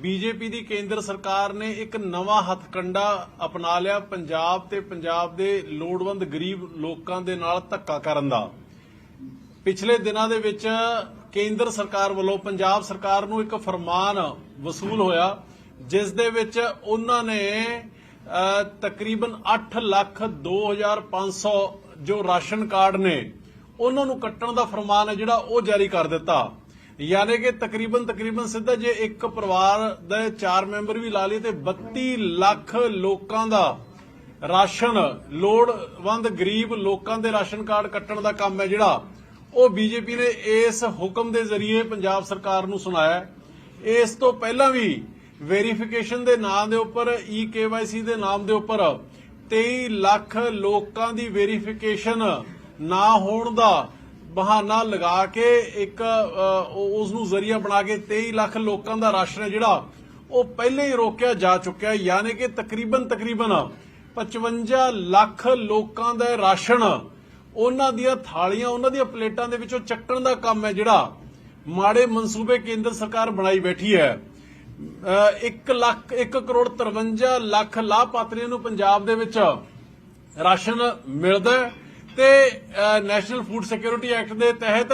BJP ਦੀ ਕੇਂਦਰ ਸਰਕਾਰ ਨੇ ਇੱਕ ਨਵਾਂ ਹੱਥਕੰਡਾ ਅਪਣਾ ਲਿਆ ਪੰਜਾਬ ਤੇ ਪੰਜਾਬ ਦੇ ਲੋੜਵੰਦ ਗਰੀਬ ਲੋਕਾਂ ਦੇ ਨਾਲ ਧੱਕਾ ਕਰਨ ਦਾ। ਪਿਛਲੇ ਦਿਨਾਂ ਦੇ ਵਿੱਚ ਕੇਂਦਰ ਸਰਕਾਰ ਵੱਲੋਂ ਪੰਜਾਬ ਸਰਕਾਰ ਨੂੰ ਇੱਕ ਫਰਮਾਨ ਵਸੂਲ ਹੋਇਆ, ਜਿਸ ਦੇ ਵਿੱਚ ਉਹਨਾਂ ਨੇ ਤਕਰੀਬਨ 8 ਲੱਖ 2500 ਜੋ ਰਾਸ਼ਨ ਕਾਰਡ ਨੇ, ਉਹਨਾਂ ਨੂੰ ਕੱਟਣ ਦਾ ਫਰਮਾਨ ਹੈ ਜਿਹੜਾ ਉਹ ਜਾਰੀ ਕਰ ਦਿੱਤਾ। ਯਾਨੀ ਕਿ ਤਕਰੀਬਨ ਤਕਰੀਬਨ ਸਿੱਧਾ ਜੇ ਇੱਕ ਪਰਿਵਾਰ ਦੇ ਚਾਰ ਮੈਂਬਰ ਵੀ ਲਾ ਲਏ ਤੇ 32 ਲੱਖ ਲੋਕਾਂ ਦਾ ਰਾਸ਼ਨ ਲੋੜਵੰਦ, ਗਰੀਬ ਲੋਕਾਂ ਦੇ ਰਾਸ਼ਨ ਕਾਰਡ ਕੱਟਣ ਦਾ ਕੰਮ ਹੈ ਜਿਹੜਾ। ਉਹ ਬੀਜੇਪੀ ਨੇ ਇਸ ਹੁਕਮ ਦੇ ਜ਼ਰੀਏ ਪੰਜਾਬ ਸਰਕਾਰ ਨੂੰ ਸੁਣਾਇਆ ਇਸ ਤੋਂ ਪਹਿਲਾਂ ਵੀ ਵੈਰੀਫਿਕੇਸ਼ਨ ਦੇ ਨਾਂ ਦੇ ਉੱਪਰ, ਈ ਕੇਵਾਈਸੀ ਦੇ ਨਾਮ ਦੇ ਉੱਪਰ 23 ਲੱਖ ਲੋਕਾਂ ਦੀ ਵੈਰੀਫਿਕੇਸ਼ਨ ਨਾ ਹੋਣ ਦਾ ਬਹਾਨਾ ਲਗਾ ਕੇ ਇੱਕ ਉਸ ਨੂੰ ਜ਼ਰੀਆ ਬਣਾ ਕੇ 23 ਲੱਖ ਲੋਕਾਂ ਦਾ ਰਾਸ਼ਨ ਹੈ ਜਿਹੜਾ ਉਹ ਪਹਿਲੇ ਹੀ ਰੋਕਿਆ ਜਾ ਚੁੱਕਿਆ ਹੈ। ਯਾਨੀ ਕਿ ਤਕਰੀਬਨ ਤਕਰੀਬਨ 55 ਲੱਖ ਲੋਕਾਂ ਦਾ ਰਾਸ਼ਨ, ਉਹਨਾਂ ਦੀਆਂ ਥਾਲੀਆਂ, ਉਹਨਾਂ ਦੀਆਂ ਪਲੇਟਾਂ ਦੇ ਵਿੱਚੋਂ ਚੱਕਣ ਦਾ ਕੰਮ ਹੈ ਜਿਹੜਾ ਮਾੜੇ ਮਨਸੂਬੇ ਕੇਂਦਰ ਸਰਕਾਰ ਬਣਾਈ ਬੈਠੀ ਹੈ 1 ਲੱਖ 1 ਕਰੋੜ 53 ਲੱਖ ਲਾਭਪਾਤਰੀਆਂ ਨੂੰ ਪੰਜਾਬ ਦੇ ਵਿੱਚ ਰਾਸ਼ਨ ਮਿਲਦਾ ਹੈ ਤੇ ਨੈਸ਼ਨਲ ਫੂਡ ਸਿਕਿਉਰਿਟੀ ਐਕਟ ਦੇ ਤਹਿਤ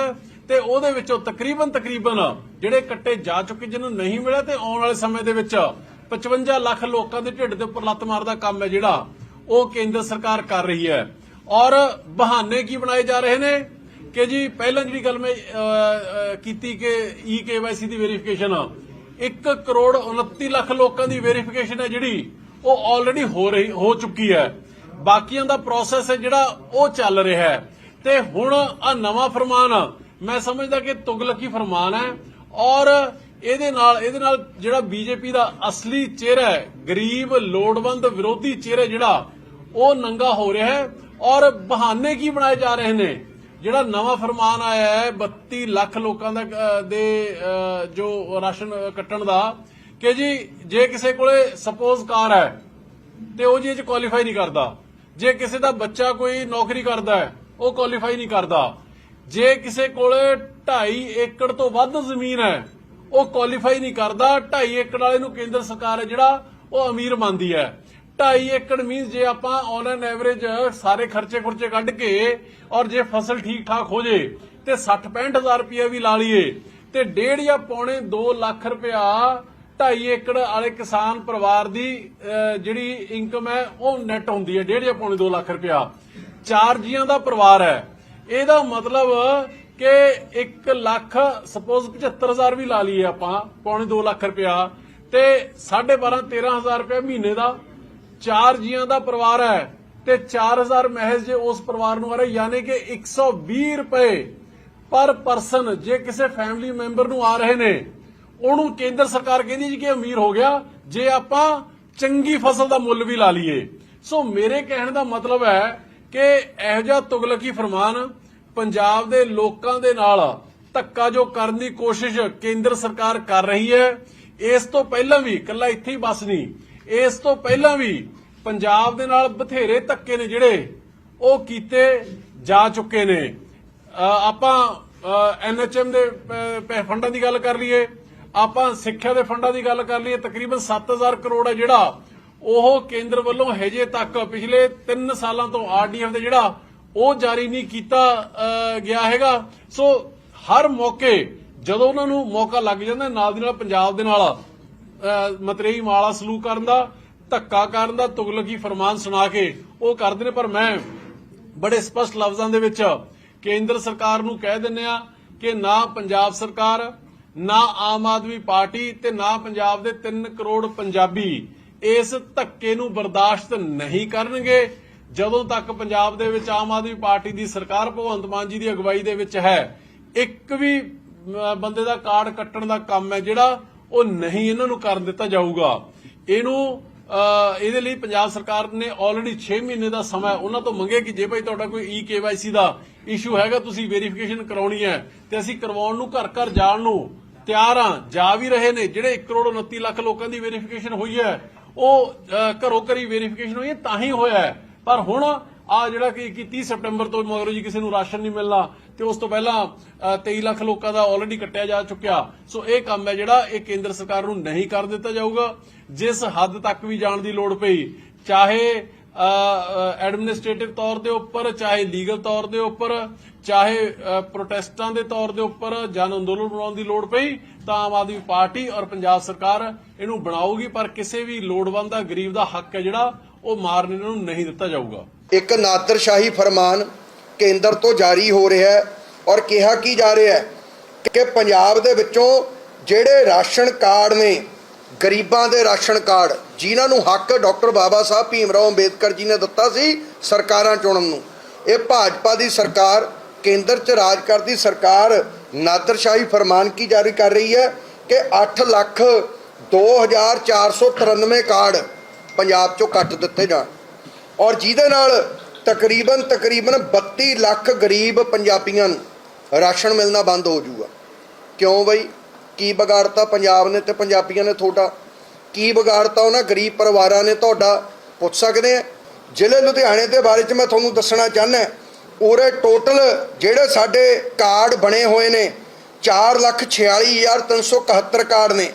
ਤੇ ਉਹਦੇ ਵਿੱਚੋਂ ਤਕਰੀਬਨ ਤਕਰੀਬਨ ਜਿਹੜੇ ਕੱਟੇ ਜਾ ਚੁੱਕੇ ਜਿਹਨੂੰ ਨਹੀਂ ਮਿਲਿਆ ਤੇ ਆਉਣ ਵਾਲੇ ਸਮੇਂ ਦੇ ਵਿੱਚ 55 ਲੱਖ ਲੋਕਾਂ ਦੇ ਢਿੱਡ ਦੇ ਉੱਪਰ ਲੱਤ ਮਾਰਦਾ ਕੰਮ ਹੈ ਜਿਹੜਾ ਉਹ ਕੇਂਦਰ ਸਰਕਾਰ ਕਰ ਰਹੀ ਹੈ। ਔਰ ਬਹਾਨੇ ਕੀ ਬਣਾਏ ਜਾ ਰਹੇ ਨੇ? ਕਿ ਜੀ, ਪਹਿਲਾਂ ਜਿਹੜੀ ਗੱਲ ਮੈਂ ਕੀਤੀ ਕਿ ਈ ਕੇਵਾਈਸੀ ਦੀ ਵੈਰੀਫਿਕੇਸ਼ਨ 1 ਕਰੋੜ 29 ਲੱਖ ਲੋਕਾਂ ਦੀ ਵੈਰੀਫਿਕੇਸ਼ਨ ਹੈ ਜਿਹੜੀ ਉਹ ਆਲਰੇਡੀ ਹੋ ਰਹੀ, ਹੋ ਚੁੱਕੀ ਹੈ। ਬਾਕੀਆਂ ਦਾ ਪ੍ਰੋਸੈਸ ਹੈ ਜਿਹੜਾ ਉਹ ਚੱਲ ਰਿਹਾ ਹੈ। ਤੇ ਹੁਣ ਆ ਨਵਾਂ ਫਰਮਾਨ, ਮੈਂ ਸਮਝਦਾ ਕਿ ਤੁਗਲਕੀ ਫਰਮਾਨ ਹੈ ਔਰ ਇਹਦੇ ਨਾਲ ਇਹਦੇ ਨਾਲ ਜਿਹੜਾ ਬੀਜੇਪੀ ਦਾ ਅਸਲੀ ਚਿਹਰਾ ਹੈ, ਗਰੀਬ, ਲੋੜਵੰਦ, ਵਿਰੋਧੀ ਚਿਹਰਾ ਜਿਹੜਾ, ਉਹ ਨੰਗਾ ਹੋ ਰਿਹਾ ਹੈ ਔਰ ਬਹਾਨੇ ਕੀ ਬਣਾਏ ਜਾ ਰਹੇ ਨੇ? ਜਿਹੜਾ ਨਵਾਂ ਫਰਮਾਨ ਆਇਆ ਹੈ 32 ਲੱਖ ਲੋਕਾਂ ਦਾ ਦੇ ਜੋ ਰਾਸ਼ਨ ਕੱਟਣ ਦਾ, ਕਿ ਜੀ, ਜੇ ਕਿਸੇ ਕੋਲੇ ਸਪੋਜ਼ ਕਾਰ ਹੈ, ਤੇ ਉਹ ਜੀ ਇਹ ਚ ਕੁਆਲੀਫਾਈ ਨਹੀਂ ਕਰਦਾ। ਜੇ ਕਿਸੇ ਦਾ ਬੱਚਾ ਕੋਈ ਨੌਕਰੀ ਕਰਦਾ ਹੈ, ਉਹ ਕੁਆਲੀਫਾਈ ਨਹੀਂ ਕਰਦਾ। ਜੇ ਕਿਸੇ ਕੋਲੇ 2.5 ਏਕੜ ਤੋਂ ਵੱਧ ਜ਼ਮੀਨ ਹੈ, ਉਹ ਕੁਆਲੀਫਾਈ ਨਹੀਂ ਕਰਦਾ। 2.5 ਏਕੜ ਵਾਲੇ ਨੂੰ ਕੇਂਦਰ ਸਰਕਾਰ ਹੈ ਜਿਹੜਾ, ਉਹ ਅਮੀਰ ਮੰਨਦੀ ਹੈ। 2.5 ਏਕੜ ਮੀਨਸ ਜੇ ਆਪਾਂ ਔਨ ਐਨ ਐਵਰੇਜ ਸਾਰੇ ਖਰਚੇ ਖੁਰਚੇ ਕੱਢ ਕੇ ਔਰ ਜੇ ਫਸਲ ਠੀਕ ਠਾਕ ਹੋ ਜੇ, ਤੇ 60 65000 ਰੁਪਏ ਵੀ ਲਾ ਲਈਏ, ਤੇ ਡੇਢ ਜਾਂ ਪੌਣੇ 2 ਲੱਖ ਰੁਪਇਆ 2.5 ਏਕੜ ਵਾਲੇ ਕਿਸਾਨ ਪਰਿਵਾਰ ਦੀ ਜਿਹੜੀ ਇਨਕਮ ਹੈ, ਉਹ ਨੈਟ ਹੁੰਦੀ ਹੈ, ਡੇਢ ਜਾਂ ਪੌਣੇ 2 ਲੱਖ ਰੁਪਇਆ। ਚਾਰ ਜੀਆਂ ਦਾ ਪਰਿਵਾਰ ਹੈ। ਇਹਦਾ ਮਤਲਬ ਕਿ 1 ਲੱਖ ਸਪੋਜ਼ 75000 ਵੀ ਲਾ ਲਈਏ ਆਪਾਂ, ਪੌਣੇ 2 ਲੱਖ ਰੁਪਇਆ। ਤੇ 12.5 13000 ਰੁਪਇਆ ਮਹੀਨੇ ਦਾ। ਚਾਰ ਜੀਆਂ ਦਾ ਪਰਿਵਾਰ ਹੈ ਤੇ 4000 ਮਹਿਜ਼ ਜੇ ਉਸ ਪਰਿਵਾਰ ਨੂੰ ਆ ਰਿਹਾ, ਯਾਨੀ ਕਿ 120 ਰੁਪਏ ਪਰ ਪਰਸਨ ਜੇ ਕਿਸੇ ਫੈਮਿਲੀ ਮੈਂਬਰ ਨੂੰ ਆ ਰਹੇ ਨੇ ਉਹਨੂੰ ਕੇਂਦਰ ਸਰਕਾਰ ਕਹਿੰਦੀ ਜੀ ਕਿ ਅਮੀਰ ਹੋ ਗਿਆ ਜੇ ਆਪਾਂ ਚੰਗੀ ਫਸਲ ਦਾ ਮੁੱਲ ਵੀ ਲਾ ਲਈਏ। ਸੋ ਮੇਰੇ ਕਹਿਣ ਦਾ ਮਤਲਬ ਹੈ ਕਿ ਇਹੋ ਜਿਹਾ ਤੁਗਲਕੀ ਫਰਮਾਨ ਪੰਜਾਬ ਦੇ ਲੋਕਾਂ ਦੇ ਨਾਲ ਧੱਕਾ ਜੋ ਕਰਨ ਦੀ ਕੋਸ਼ਿਸ਼ ਕੇਂਦਰ ਸਰਕਾਰ ਕਰ ਰਹੀ ਹੈ ਇਸ ਤੋਂ ਪਹਿਲਾਂ ਵੀ ਕੱਲਾ ਇੱਥੇ ਹੀ ਬਸ ਨਹੀਂ ਇਸ ਤੋਂ ਪਹਿਲਾਂ ਵੀ ਪੰਜਾਬ ਦੇ ਨਾਲ ਬਥੇਰੇ ਧੱਕੇ ਨੇ ਜਿਹੜੇ ਉਹ ਕੀਤੇ ਜਾ ਚੁੱਕੇ ਨੇ। ਆਪਾਂ ਐਨਐਚਐਮ ਦੇ ਅ, ਪੈ- ਫੰਡਾਂ ਦੀ ਗੱਲ ਕਰ ਲਈਏ। ਆਪਾਂ ਸਿੱਖਿਆ ਦੇ ਫੰਡਾਂ ਦੀ ਗੱਲ ਕਰ ਲਈਏ, ਤਕਰੀਬਨ 7000 ਕਰੋੜ ਹੈ ਜਿਹੜਾ ਉਹ ਕੇਂਦਰ ਵੱਲੋਂ ਹਜੇ ਤੱਕ ਪਿਛਲੇ 3 ਸਾਲਾਂ ਤੋਂ ਆਰਡੀਐਫ ਦੇ ਜਿਹੜਾ ਉਹ ਜਾਰੀ ਨਹੀਂ ਕੀਤਾ ਗਿਆ ਹੈਗਾ। ਸੋ ਹਰ ਮੌਕੇ ਜਦੋਂ ਉਹਨਾਂ ਨੂੰ ਮੌਕਾ ਲੱਗ ਜਾਂਦਾ, ਨਾਲ ਦੀ ਨਾਲ ਪੰਜਾਬ ਦੇ ਨਾਲ ਮਤਰੇਈ ਮਾਲਾ ਸਲੂਕ ਕਰਨ ਦਾ, ਧੱਕਾ ਕਰਨ ਦਾ, ਤੁਗਲਕੀ ਫਰਮਾਨ ਸੁਣਾ ਕੇ ਉਹ ਕਰਦੇ ਨੇ। ਪਰ ਮੈਂ ਬੜੇ ਸਪਸ਼ਟ ਲਫ਼ਜ਼ਾਂ ਦੇ ਵਿੱਚ ਕੇਂਦਰ ਸਰਕਾਰ ਨੂੰ ਕਹਿ ਦਿੰਨੇ ਆ ਕਿ ਨਾ ਪੰਜਾਬ ਸਰਕਾਰ ਨਾ ਆਮ ਆਦਮੀ ਪਾਰਟੀ ਤੇ ਨਾ ਪੰਜਾਬ ਦੇ 3 ਕਰੋੜ ਪੰਜਾਬੀ ਇਸ ਧੱਕੇ ਨੂੰ ਬਰਦਾਸ਼ਤ ਨਹੀਂ ਕਰਨਗੇ, ਜਦੋਂ ਤੱਕ ਪੰਜਾਬ ਦੇ ਵਿੱਚ ਆਮ ਆਦਮੀ ਪਾਰਟੀ ਦੀ ਸਰਕਾਰ ਭਗਵੰਤ ਮਾਨ ਜੀ ਦੀ ਅਗਵਾਈ ਦੇ ਵਿੱਚ ਹੈ, ਇੱਕ ਵੀ ਬੰਦੇ ਦਾ ਕਾਰਡ ਕੱਟਣ ਦਾ ਕੰਮ ਹੈ ਜਿਹੜਾ, ਉਹ ਨਹੀਂ ਇਹਨਾਂ ਨੂੰ ਕਰਨ ਦਿੱਤਾ ਜਾਊਗਾ। ਇਹਨੂੰ ਇਹਦੇ ਲਈ ਪੰਜਾਬ ਸਰਕਾਰ ਨੇ ਆਲਰੇਡੀ 6 ਮਹੀਨੇ ਦਾ ਸਮਾਂ ਉਹਨਾਂ ਤੋਂ ਮੰਗਿਆ ਕਿ ਜੇ ਭਾਈ ਤੁਹਾਡਾ ਕੋਈ ਈ ਕੇਵਾਈਸੀ ਦਾ ਇਸ਼ੂ ਹੈਗਾ, ਤੁਸੀਂ ਵੈਰੀਫਿਕੇਸ਼ਨ ਕਰਾਉਣੀ ਹੈ ਤੇ ਅਸੀਂ ਕਰਵਾਉਣ ਨੂੰ ਘਰ ਘਰ ਜਾਣ ਨੂੰ ਤਿਆਰ ਆ ਜਾ ਵੀ ਰਹੇ ਨੇ ਜਿਹੜੇ 1 ਕਰੋੜ 29 ਲੱਖ ਲੋਕਾਂ ਦੀ ਵੈਰੀਫਿਕੇਸ਼ਨ ਹੋਈ ਹੈ ਉਹ ਅਹ, ਘਰੋਂ ਘਰੀ ਵੈਰੀਫਿਕੇਸ਼ਨ ਹੋਈ ਹੈ ਤਾਂ ਹੀ ਹੋਇਆ ਹੈ। ਪਰ ਹੁਣ ਆ ਜਿਹੜਾ ਕਿ 30 ਸਤੰਬਰ ਤੋਂ ਮਗਰੋਂ ਜੀ ਕਿਸੇ ਨੂੰ ਰਾਸ਼ਨ ਨਹੀਂ ਮਿਲਣਾ ਤੇ ਉਸ ਤੋਂ ਪਹਿਲਾਂ ਅ, 23 ਲੱਖ ਲੋਕਾਂ ਦਾ ਆਲਰੇਡੀ ਕੱਟਿਆ ਜਾ ਚੁੱਕਿਆ। ਸੋ ਇਹ ਕੰਮ ਹੈ ਜਿਹੜਾ ਇਹ ਕੇਂਦਰ ਸਰਕਾਰ ਨੂੰ ਨਹੀਂ ਕਰ ਦਿੱਤਾ ਜਾਊਗਾ। ਜਿਸ ਹੱਦ ਤੱਕ ਵੀ ਜਾਣ ਦੀ ਲੋੜ ਪਈ ਚਾਹੇ ਐਡਮਿਨਿਸਟ੍ਰੇਟਿਵ ਤੌਰ ਦੇ ਉੱਪਰ, ਚਾਹੇ ਲੀਗਲ ਤੌਰ ਦੇ ਉੱਪਰ, ਚਾਹੇ ਪ੍ਰੋਟੈਸਟਾਂ ਦੇ ਤੌਰ ਦੇ ਉੱਪਰ ਜਨ ਅੰਦੋਲਨ ਬਣਾਉਣ ਦੀ ਲੋੜ ਪਈ, ਤਾਂ ਆਮ ਆਦਮੀ ਪਾਰਟੀ ਔਰ ਪੰਜਾਬ ਸਰਕਾਰ ਇਹਨੂੰ ਬਣਾਊਗੀ, ਪਰ ਕਿਸੇ ਵੀ ਲੋੜਵੰਦ ਦਾ, ਗਰੀਬ ਦਾ ਹੱਕ ਹੈ ਜਿਹੜਾ, ਉਹ ਮਾਰਨ ਇਹਨਾਂ ਨੂੰ ਨਹੀਂ ਦਿੱਤਾ ਜਾਊਗਾ। ਇੱਕ ਨਾਦਰਸ਼ਾਹੀ ਫਰਮਾਨ ਕੇਂਦਰ ਤੋਂ ਜਾਰੀ ਹੋ ਰਿਹਾ ਹੈ ਔਰ ਕਿਹਾ ਕੀ ਜਾ ਰਿਹਾ ਹੈ ਕਿ ਪੰਜਾਬ ਦੇ ਵਿੱਚੋਂ ਜਿਹੜੇ ਰਾਸ਼ਨ ਕਾਰਡ ਨੇ, ਗਰੀਬਾਂ ਦੇ ਰਾਸ਼ਨ ਕਾਰਡ ਜਿਨ੍ਹਾਂ ਨੂੰ ਹੱਕ ਡਾਕਟਰ ਬਾਬਾ ਸਾਹਿਬ ਭੀਮ ਰਾਓ ਅੰਬੇਦਕਰ ਜੀ ਨੇ ਦਿੱਤਾ ਸੀ ਸਰਕਾਰਾਂ ਚੁਣਨ ਨੂੰ। ਇਹ ਭਾਜਪਾ ਦੀ ਸਰਕਾਰ, ਕੇਂਦਰ 'ਚ ਰਾਜ ਕਰਦੀ ਸਰਕਾਰ ਨਾਦਰਸ਼ਾਹੀ ਫਰਮਾਨ ਕੀ ਜਾਰੀ ਕਰ ਰਹੀ ਹੈ ਕਿ 8 ਲੱਖ 2493 ਕਾਰਡ ਪੰਜਾਬ 'ਚੋਂ ਕੱਟ ਦਿੱਤੇ ਜਾਣ। ਔਰ ਜਿਹਦੇ ਨਾਲ ਤਕਰੀਬਨ ਤਕਰੀਬਨ 32 ਲੱਖ ਗਰੀਬ ਪੰਜਾਬੀਆਂ ਨੂੰ ਰਾਸ਼ਨ ਮਿਲਣਾ ਬੰਦ ਹੋ ਜਾਊਗਾ। ਕਿਉਂ ਬਈ? ਕੀ ਵਿਗਾੜਤਾ ਪੰਜਾਬ ਨੇ ਤੇ ਪੰਜਾਬੀਆਂ ਨੇ ਤੁਹਾਡਾ ਕੀ ਵਿਗਾੜਤਾ ਉਹਨਾਂ ਗਰੀਬ ਪਰਿਵਾਰਾਂ ਨੇ ਤੁਹਾਡਾ? ਪੁੱਛ ਸਕਦੇ ਆ। ਜ਼ਿਲ੍ਹੇ ਲੁਧਿਆਣੇ ਦੇ ਬਾਰੇ ਚ ਮੈਂ ਤੁਹਾਨੂੰ ਦੱਸਣਾ ਚਾਹੁੰਦਾ ਉਰੇ ਟੋਟਲ ਜਿਹੜੇ ਸਾਡੇ ਕਾਰਡ ਬਣੇ ਹੋਏ ਨੇ 446371 ਕਾਰਡ ਨੇ।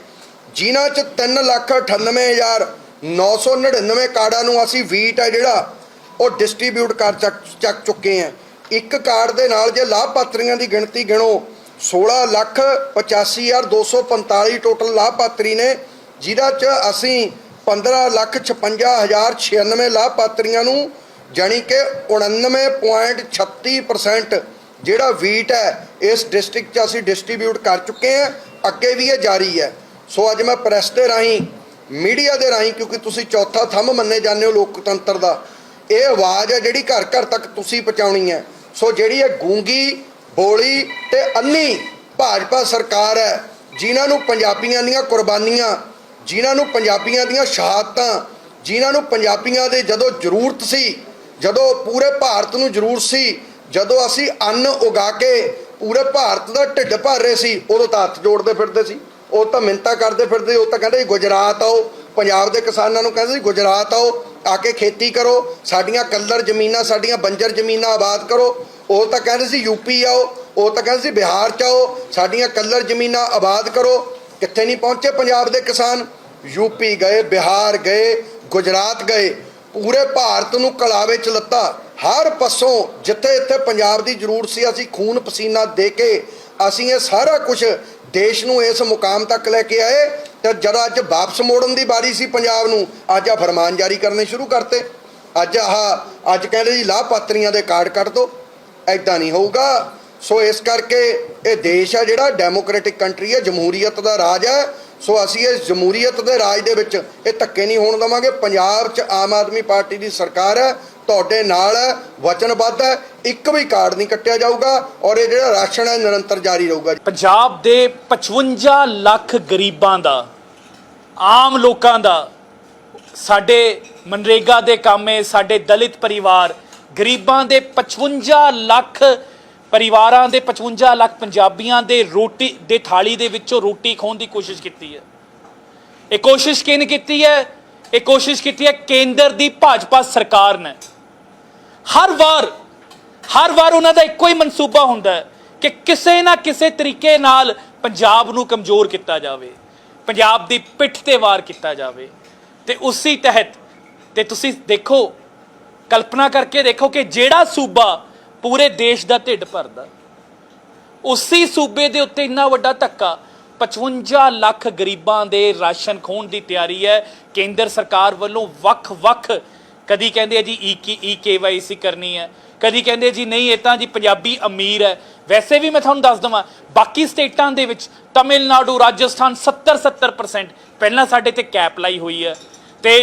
ਜਿਨ੍ਹਾਂ ਚ 398999 ਕਾਰਡਾਂ ਨੂੰ ਅਸੀਂ ਵੀਟ ਹੈ ਜਿਹੜਾ, ਉਹ ਡਿਸਟ੍ਰੀਬਿਊਟ ਕਰ ਚੱਕ ਚੱਕ ਚੁੱਕੇ ਆ ਇੱਕ ਕਾਰਡ ਦੇ ਨਾਲ ਜੇ ਲਾਭਪਾਤਰੀਆਂ ਦੀ ਗਿਣਤੀ ਗਿਣੋ 16 ਲੱਖ 85245 ਟੋਟਲ ਲਾਭਪਾਤਰੀ ਨੇ। ਜਿਹਦਾ ਚ ਅਸੀਂ 15 ਲੱਖ 56096 ਲਾਭਪਾਤਰੀਆਂ ਨੂੰ ਜਾਣੀ ਕਿ 99.36% ਜਿਹੜਾ ਵੀਟ ਹੈ, ਇਸ ਡਿਸਟ੍ਰਿਕਟ ਚ ਅਸੀਂ ਡਿਸਟ੍ਰੀਬਿਊਟ ਕਰ ਚੁੱਕੇ ਹਾਂ। ਅੱਗੇ ਵੀ ਇਹ ਜਾਰੀ ਹੈ। ਸੋ ਅੱਜ ਮੈਂ ਪ੍ਰੈਸ ਦੇ ਰਾਹੀਂ, ਮੀਡੀਆ ਦੇ ਰਾਹੀਂ, ਕਿਉਂਕਿ ਤੁਸੀਂ ਚੌਥਾ ਥੰਮ ਮੰਨੇ ਜਾਂਦੇ ਹੋ ਲੋਕਤੰਤਰ ਦਾ, ਇਹ ਆਵਾਜ਼ ਹੈ ਜਿਹੜੀ ਘਰ ਘਰ ਤੱਕ ਤੁਸੀਂ ਪਹੁੰਚਾਉਣੀ ਹੈ। ਸੋ ਜਿਹੜੀ ਇਹ ਗੂੰਗੀ, ਬੋਲੀ ਤੇ ਅੰਨੀ ਭਾਜਪਾ ਸਰਕਾਰ ਹੈ, ਜਿਨ੍ਹਾਂ ਨੂੰ ਪੰਜਾਬੀਆਂ ਦੀਆਂ ਕੁਰਬਾਨੀਆਂ ਜਿਨ੍ਹਾਂ ਨੂੰ ਪੰਜਾਬੀਆਂ ਦੀਆਂ ਸ਼ਹਾਦਤਾਂ, ਜਿਨ੍ਹਾਂ ਨੂੰ ਪੰਜਾਬੀਆਂ ਦੇ ਜਦੋਂ ਜ਼ਰੂਰਤ ਸੀ, ਜਦੋਂ ਪੂਰੇ ਭਾਰਤ ਨੂੰ ਜ਼ਰੂਰਤ ਸੀ, ਜਦੋਂ ਅਸੀਂ ਅੰਨ ਉਗਾ ਕੇ ਪੂਰੇ ਭਾਰਤ ਦਾ ਢਿੱਡ ਭਰ ਰਹੇ ਸੀ, ਉਦੋਂ ਤਾਂ ਹੱਥ ਜੋੜਦੇ ਫਿਰਦੇ ਸੀ, ਉਹ ਤਾਂ ਮਿੰਤਾ ਕਰਦੇ ਫਿਰਦੇ, ਉਹ ਤਾਂ ਕਹਿੰਦੇ ਸੀ, ਗੁਜਰਾਤ ਆਓ। ਪੰਜਾਬ ਦੇ ਕਿਸਾਨਾਂ ਨੂੰ ਕਹਿੰਦੇ ਸੀ, ਗੁਜਰਾਤ ਆਓ, ਆ ਕੇ ਖੇਤੀ ਕਰੋ, ਸਾਡੀਆਂ ਕੱਲਰ ਜ਼ਮੀਨਾਂ, ਸਾਡੀਆਂ ਬੰਜਰ ਜ਼ਮੀਨਾਂ ਆਬਾਦ ਕਰੋ। ਉਹ ਤਾਂ ਕਹਿੰਦੇ ਸੀ ਯੂਪੀ ਆਓ। ਉਹ ਤਾਂ ਕਹਿੰਦੇ ਸੀ, ਬਿਹਾਰ ਚ ਆਓ, ਸਾਡੀਆਂ ਕੱਲਰ ਜ਼ਮੀਨਾਂ ਆਬਾਦ ਕਰੋ। ਕਿੱਥੇ ਨਹੀਂ ਪਹੁੰਚੇ? ਪੰਜਾਬ ਦੇ ਕਿਸਾਨ ਯੂਪੀ ਗਏ, ਬਿਹਾਰ ਗਏ, ਗੁਜਰਾਤ ਗਏ। ਪੂਰੇ ਭਾਰਤ ਨੂੰ ਕਲਾਵੇ ਚ ਲੱਤਾ। ਹਰ ਪਾਸੋਂ ਜਿੱਥੇ ਇੱਥੇ ਪੰਜਾਬ ਦੀ ਜ਼ਰੂਰਤ ਸੀ, ਅਸੀਂ ਖੂਨ ਪਸੀਨਾ ਦੇ ਕੇ ਅਸੀਂ ਇਹ ਸਾਰਾ ਕੁਝ ਦੇਸ਼ ਨੂੰ ਇਸ ਮੁਕਾਮ ਤੱਕ ਲੈ ਕੇ ਆਏ ਤੇ ਜਦੋਂ ਅੱਜ ਵਾਪਸ ਮੋੜਨ ਦੀ ਵਾਰੀ ਸੀ ਪੰਜਾਬ ਨੂੰ, ਅੱਜ ਆ ਫਰਮਾਨ ਜਾਰੀ ਕਰਨੇ ਸ਼ੁਰੂ ਕਰਤੇ। ਅੱਜ ਆਹ, ਅੱਜ ਕਹਿੰਦੇ ਜੀ, ਲਾਭਪਾਤਰੀਆਂ ਦੇ ਕਾਰਡ ਕੱਢ ਦੋ। ਐਦਾਂ ਨਹੀਂ ਹੋਊਗਾ। ਸੋ ਇਸ ਕਰਕੇ ਇਹ ਦੇਸ਼ ਹੈ ਜਿਹੜਾ ਡੈਮੋਕ੍ਰੈਟਿਕ ਕੰਟਰੀ ਹੈ ਜਮਹੂਰੀਅਤ ਦਾ ਰਾਜ ਹੈ ਸੋ ਅਸੀਂ ਇਸ ਜਮਹੂਰੀਅਤ ਦੇ ਰਾਜ ਦੇ ਵਿੱਚ ਇਹ ਧੱਕੇ ਨਹੀਂ ਹੋਣ ਦਵਾਂਗੇ। ਪੰਜਾਬ 'ਚ ਆਮ ਆਦਮੀ ਪਾਰਟੀ ਦੀ ਸਰਕਾਰ ਹੈ ਤੁਹਾਡੇ ਨਾਲ ਹੈ ਵਚਨਬੱਧ ਹੈ ਇੱਕ ਵੀ ਕਾਰਡ ਨਹੀਂ ਕੱਟਿਆ ਜਾਊਗਾ ਔਰ ਇਹ ਜਿਹੜਾ ਰਾਸ਼ਨ ਹੈ ਨਿਰੰਤਰ ਜਾਰੀ ਰਹੂਗਾ ਪੰਜਾਬ ਦੇ 55 ਲੱਖ ਗਰੀਬਾਂ ਦਾ, ਆਮ ਲੋਕਾਂ ਦਾ, ਸਾਡੇ ਮਨਰੇਗਾ ਦੇ ਕਾਮੇ ਸਾਡੇ ਦਲਿਤ ਪਰਿਵਾਰ, ਗਰੀਬਾਂ ਦੇ 55 ਲੱਖ ਪਰਿਵਾਰਾਂ ਦੇ 55 ਲੱਖ ਪੰਜਾਬੀਆਂ ਦੇ ਰੋਟੀ ਦੇ ਥਾਲੀ ਦੇ ਵਿੱਚੋਂ ਰੋਟੀ ਖਾਣ ਦੀ ਕੋਸ਼ਿਸ਼ ਕੀਤੀ ਹੈ। ਇਹ ਕੋਸ਼ਿਸ਼ ਕਿਹਨੇ ਕੀਤੀ ਹੈ? ਇਹ ਕੋਸ਼ਿਸ਼ ਕੀਤੀ ਹੈ ਕੇਂਦਰ ਦੀ ਭਾਜਪਾ ਸਰਕਾਰ ਨੇ। ਹਰ ਵਾਰ ਹਰ ਵਾਰ ਉਹਨਾਂ ਦਾ ਇੱਕੋ ਹੀ ਮਨਸੂਬਾ ਹੁੰਦਾ ਹੈ ਕਿ ਕਿਸੇ ਨਾ ਕਿਸੇ ਤਰੀਕੇ ਨਾਲ ਪੰਜਾਬ ਨੂੰ ਕਮਜ਼ੋਰ ਕੀਤਾ ਜਾਵੇ, ਪੰਜਾਬ ਦੀ ਪਿੱਠ ਤੇ ਵਾਰ ਕੀਤਾ ਜਾਵੇ। ਤੇ ਉਸੇ ਤਹਿਤ, ਤੇ ਤੁਸੀਂ ਦੇਖੋ, ਕਲਪਨਾ ਕਰਕੇ ਦੇਖੋ ਕਿ ਜਿਹੜਾ ਸੂਬਾ ਪੂਰੇ ਦੇਸ਼ ਦਾ ਢਿੱਡ ਭਰਦਾ। ਉਸੇ ਸੂਬੇ ਦੇ ਉੱਤੇ ਇੰਨਾ ਵੱਡਾ ਧੱਕਾ 55 ਲੱਖ ਗਰੀਬਾਂ ਦੇ ਰਾਸ਼ਨ ਖੋਣ ਦੀ ਤਿਆਰੀ ਹੈ। ਕੇਂਦਰ ਸਰਕਾਰ ਵੱਲੋਂ ਵੱਖ-ਵੱਖ ਕਦੀ ਕਹਿੰਦੇ ਆ ਜੀ ਈ ਈ ਕੇਵਾਈਸੀ ਕਰਨੀ ਹੈ, ਕਦੀ ਕਹਿੰਦੇ ਜੀ ਨਹੀਂ, ਇਹ ਤਾਂ ਜੀ ਪੰਜਾਬੀ ਅਮੀਰ ਹੈ। ਵੈਸੇ ਵੀ ਮੈਂ ਤੁਹਾਨੂੰ ਦੱਸ ਦਵਾਂ, ਬਾਕੀ ਸਟੇਟਾਂ ਦੇ ਵਿੱਚ ਤਾਮਿਲਨਾਡੂ, ਰਾਜਸਥਾਨ 70-70% ਪਹਿਲਾਂ ਸਾਡੇ ਤੇ ਕੈਪ ਲਾਈ ਹੋਈ ਹੈ। ਤੇ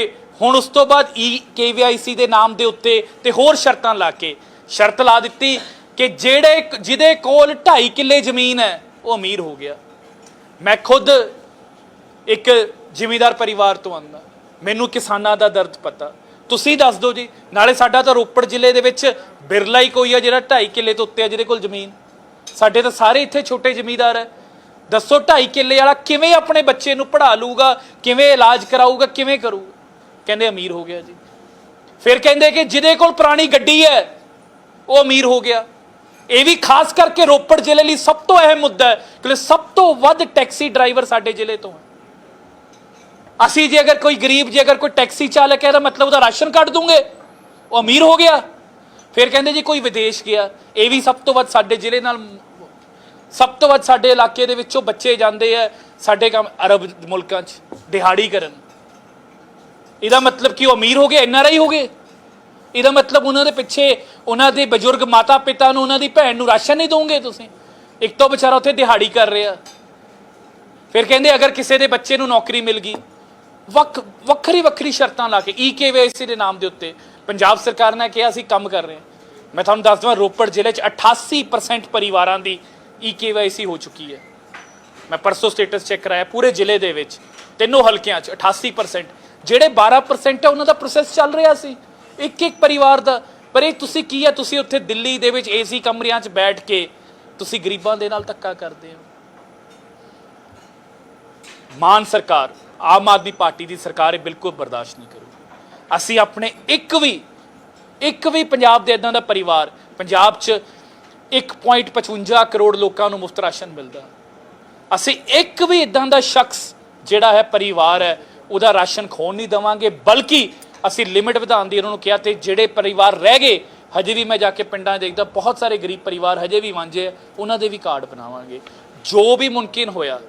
ਹੁਣ ਉਸ ਤੋਂ ਬਾਅਦ ਈ ਕੇਵਾਈਸੀ ਦੇ ਨਾਮ ਦੇ ਉੱਤੇ ਤੇ ਹੋਰ ਸ਼ਰਤਾਂ ਲਾ ਕੇ ਸ਼ਰਤ ਲਾ ਦਿੱਤੀ ਕਿ ਜਿਹੜੇ ਜਿਹਦੇ ਕੋਲ 2.5 ਕਿੱਲੇ ਜ਼ਮੀਨ ਹੈ, ਉਹ ਅਮੀਰ ਹੋ ਗਿਆ। ਮੈਂ ਖੁਦ ਇੱਕ ਜ਼ਿਮੀਂਦਾਰ ਪਰਿਵਾਰ ਤੋਂ ਆਂਦਾ ਮੈਨੂੰ ਕਿਸਾਨਾਂ ਦਾ ਦਰਦ ਪਤਾ। ਤੁਸੀਂ ਦੱਸ ਦਿਓ ਜੀ, ਨਾਲੇ ਸਾਡਾ ਤਾਂ ਰੋਪੜ ਜ਼ਿਲ੍ਹੇ ਦੇ ਵਿੱਚ ਬਿਰਲਾ ਹੀ ਕੋਈ ਆ ਜਿਹੜਾ 2.5 ਕਿੱਲੇ ਤੋਂ ਉੱਤੇ ਆ, ਜਿਹਦੇ ਕੋਲ ਜ਼ਮੀਨ। ਸਾਡੇ ਤਾਂ ਸਾਰੇ ਇੱਥੇ ਛੋਟੇ ਜ਼ਿਮੀਂਦਾਰ ਹੈ ਦੱਸੋ 2.5 ਕਿੱਲੇ ਵਾਲਾ ਕਿਵੇਂ ਆਪਣੇ ਬੱਚੇ ਨੂੰ ਪੜ੍ਹਾ ਲੂਗਾ ਕਿਵੇਂ ਇਲਾਜ ਕਰਾਊਗਾ, ਕਿਵੇਂ ਕਰੂਗਾ? ਕਹਿੰਦੇ ਅਮੀਰ ਹੋ ਗਿਆ ਜੀ। ਫਿਰ ਕਹਿੰਦੇ ਕਿ ਜਿਹਦੇ ਕੋਲ ਪੁਰਾਣੀ ਗੱਡੀ ਹੈ ਉਹ ਅਮੀਰ ਹੋ ਗਿਆ। ਇਹ ਵੀ ਖਾਸ ਕਰਕੇ ਰੋਪੜ ਜ਼ਿਲ੍ਹੇ ਲਈ ਸਭ ਤੋਂ ਅਹਿਮ ਮੁੱਦਾ ਹੈ, ਕਿਉਂਕਿ ਸਭ ਤੋਂ ਵੱਧ ਟੈਕਸੀ ਡਰਾਈਵਰ ਸਾਡੇ ਜ਼ਿਲ੍ਹੇ ਤੋਂ ਹੈ। ਅਸੀਂ ਜੇ ਅਗਰ ਕੋਈ ਗਰੀਬ, ਜੇ ਅਗਰ ਕੋਈ ਟੈਕਸੀ ਚਾਲਕ ਹੈ ਤਾਂ ਮਤਲਬ ਉਹਦਾ ਰਾਸ਼ਨ ਕੱਢ ਦੂੰਗੇ। ਉਹ ਅਮੀਰ ਹੋ ਗਿਆ। ਫਿਰ ਕਹਿੰਦੇ ਜੀ ਕੋਈ ਵਿਦੇਸ਼ ਗਿਆ। ਇਹ ਵੀ ਸਭ ਤੋਂ ਵੱਧ ਸਾਡੇ ਜ਼ਿਲ੍ਹੇ ਨਾਲ ਸਭ ਤੋਂ ਵੱਧ ਸਾਡੇ ਇਲਾਕੇ ਦੇ ਵਿੱਚੋਂ ਬੱਚੇ ਜਾਂਦੇ ਆ ਸਾਡੇ ਕੰਮ ਅਰਬ ਮੁਲਕਾਂ 'ਚ ਦਿਹਾੜੀ ਕਰਨ। ਇਹਦਾ ਮਤਲਬ ਕਿ ਉਹ ਅਮੀਰ ਹੋ ਗਏ ਐਨਆਰਆਈ ਹੋ ਗਏ। ਇਹਦਾ ਮਤਲਬ ਉਹਨਾਂ ਦੇ ਪਿੱਛੇ ਉਹਨਾਂ ਦੇ ਬਜ਼ੁਰਗ ਮਾਤਾ ਪਿਤਾ ਨੂੰ ਉਹਨਾਂ ਦੀ ਭੈਣ ਨੂੰ ਰਾਸ਼ਨ ਨਹੀਂ ਦੋਗੇ ਤੁਸੀਂ? ਇੱਕ ਤੋਂ ਵਿਚਾਰਾ ਉੱਥੇ ਦਿਹਾੜੀ ਕਰ ਰਿਹਾ। ਫਿਰ ਕਹਿੰਦੇ ਅਗਰ ਕਿਸੇ ਦੇ ਬੱਚੇ ਨੂੰ ਨੌਕਰੀ ਮਿਲ ਗਈ, ਵੱਖ, ਵੱਖਰੀ ਵੱਖਰੀ ਸ਼ਰਤਾਂ ਲਾ ਕੇ ਈਕੇਵਾਈਸੀ ਦੇ ਨਾਮ ਦੇ ਉੱਤੇ ਪੰਜਾਬ ਸਰਕਾਰ ਨੇ ਕਿਹਾ ਅਸੀਂ ਕੰਮ ਕਰ ਰਹੇ ਹਾਂ। ਮੈਂ ਤੁਹਾਨੂੰ ਦੱਸ ਦਵਾਂ, ਰੋਪੜ ਜ਼ਿਲ੍ਹੇ 'ਚ 88% ਪਰਿਵਾਰਾਂ ਦੀ ਈਕੇਵਾਈਸੀ ਹੋ ਚੁੱਕੀ ਹੈ। ਮੈਂ ਪਰਸੋਂ ਸਟੇਟਸ ਚੈੱਕ ਕਰਾਇਆ, ਪੂਰੇ ਜ਼ਿਲ੍ਹੇ ਦੇ ਵਿੱਚ, ਤਿੰਨੋਂ ਹਲਕਿਆਂ 'ਚ 88% ਜਿਹੜੇ 12% ਹੈ ਉਹਨਾਂ ਦਾ ਪ੍ਰੋਸੈਸ ਚੱਲ ਰਿਹਾ ਸੀ। ਇੱਕ ਇੱਕ ਪਰਿਵਾਰ ਦਾ। ਪਰ ਇਹ ਤੁਸੀਂ ਕੀ ਹੈ ਤੁਸੀਂ ਉੱਥੇ ਦਿੱਲੀ ਦੇ ਵਿੱਚ ਏਸੀ ਕਮਰਿਆਂ 'ਚ ਬੈਠ ਕੇ ਤੁਸੀਂ ਗਰੀਬਾਂ ਦੇ ਨਾਲ ਧੱਕਾ ਕਰਦੇ ਹੋ। ਮਾਨ ਸਰਕਾਰ, ਆਮ ਆਦਮੀ ਪਾਰਟੀ ਦੀ ਸਰਕਾਰ ਇਹ ਬਿਲਕੁਲ ਬਰਦਾਸ਼ਤ ਨਹੀਂ ਕਰੂਗੀ। ਅਸੀਂ ਆਪਣੇ ਇੱਕ ਵੀ ਇੱਕ ਵੀ ਪੰਜਾਬ ਦੇ ਇਦਾਂ ਦਾ ਪਰਿਵਾਰ, ਪੰਜਾਬ 'ਚ 1.55 ਕਰੋੜ ਲੋਕਾਂ ਨੂੰ ਮੁਫਤ ਰਾਸ਼ਨ ਮਿਲਦਾ। ਅਸੀਂ ਇੱਕ ਵੀ ਇਦਾਂ ਦਾ ਸ਼ਖਸ ਜਿਹੜਾ ਹੈ ਪਰਿਵਾਰ ਹੈ, ਉਹਦਾ ਰਾਸ਼ਨ ਖੋਣ ਨਹੀਂ ਦਵਾਂਗੇ, ਬਲਕਿ ਅਸੀਂ ਲਿਮਿਟ ਵਧਾਉਣ ਦੀ ਉਹਨਾਂ ਨੂੰ ਕਿਹਾ ਤੇ ਜਿਹੜੇ ਪਰਿਵਾਰ ਰਹਿ ਗਏ, ਹਜੇ ਵੀ ਮੈਂ ਜਾ ਕੇ ਪਿੰਡਾਂ ਦੇਖਦਾ, ਬਹੁਤ ਸਾਰੇ ਗਰੀਬ ਪਰਿਵਾਰ ਹਜੇ ਵੀ ਵਾਂਝੇ ਆ, ਉਹਨਾਂ ਦੇ ਵੀ ਕਾਰਡ ਬਣਾਵਾਂਗੇ। ਜੋ ਵੀ ਮੁਮਕਿਨ ਹੋਇਆ,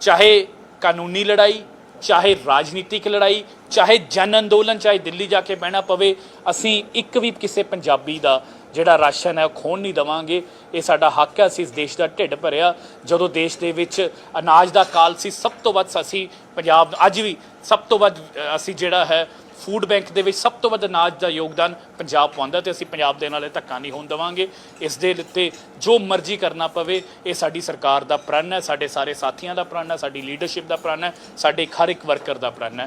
ਚਾਹੇ ਕਾਨੂੰਨੀ ਲੜਾਈ, ਚਾਹੇ ਰਾਜਨੀਤਿਕ ਲੜਾਈ, ਚਾਹੇ ਜਨ ਅੰਦੋਲਨ, ਚਾਹੇ ਦਿੱਲੀ ਜਾ ਕੇ ਬਹਿਣਾ ਪਵੇ, ਅਸੀਂ ਇੱਕ ਵੀ ਕਿਸੇ ਪੰਜਾਬੀ ਦਾ ਜਿਹੜਾ ਰਾਸ਼ਨ ਹੈ ਉਹ ਖੋਣ ਨਹੀਂ ਦਵਾਂਗੇ। ਇਹ ਸਾਡਾ ਹੱਕ ਹੈ, ਅਸੀਂ ਇਸ ਦੇਸ਼ ਦਾ ਢਿੱਡ ਭਰਿਆ। ਜਦੋਂ ਦੇਸ਼ ਦੇ ਵਿੱਚ ਅਨਾਜ ਦਾ ਕਾਲ ਸੀ, ਸਭ ਤੋਂ ਵੱਧ ਅਸੀਂ ਪੰਜਾਬ, ਅੱਜ ਵੀ ਸਭ ਤੋਂ ਵੱਧ ਅਸੀਂ ਜਿਹੜਾ ਹੈ ਫੂਡ ਬੈਂਕ ਦੇ ਵਿੱਚ ਸਭ ਤੋਂ ਵੱਧ ਅਨਾਜ ਦਾ ਯੋਗਦਾਨ ਪੰਜਾਬ ਪਾਉਂਦਾ ਤੇ ਅਸੀਂ ਪੰਜਾਬ ਦੇ ਨਾਲ ਇਹ ਧੱਕਾ ਨਹੀਂ ਹੋਣ ਦੇਵਾਂਗੇ। ਇਸ ਦੇ ਉੱਤੇ ਜੋ ਮਰਜ਼ੀ ਕਰਨਾ ਪਵੇ, ਇਹ ਸਾਡੀ ਸਰਕਾਰ ਦਾ ਪ੍ਰਣ ਹੈ, ਸਾਡੇ ਸਾਰੇ ਸਾਥੀਆਂ ਦਾ ਪ੍ਰਣ ਹੈ, ਸਾਡੀ ਲੀਡਰਸ਼ਿਪ ਦਾ ਪ੍ਰਣ ਹੈ, ਸਾਡੇ ਹਰ ਇੱਕ ਵਰਕਰ ਦਾ ਪ੍ਰਣ ਹੈ।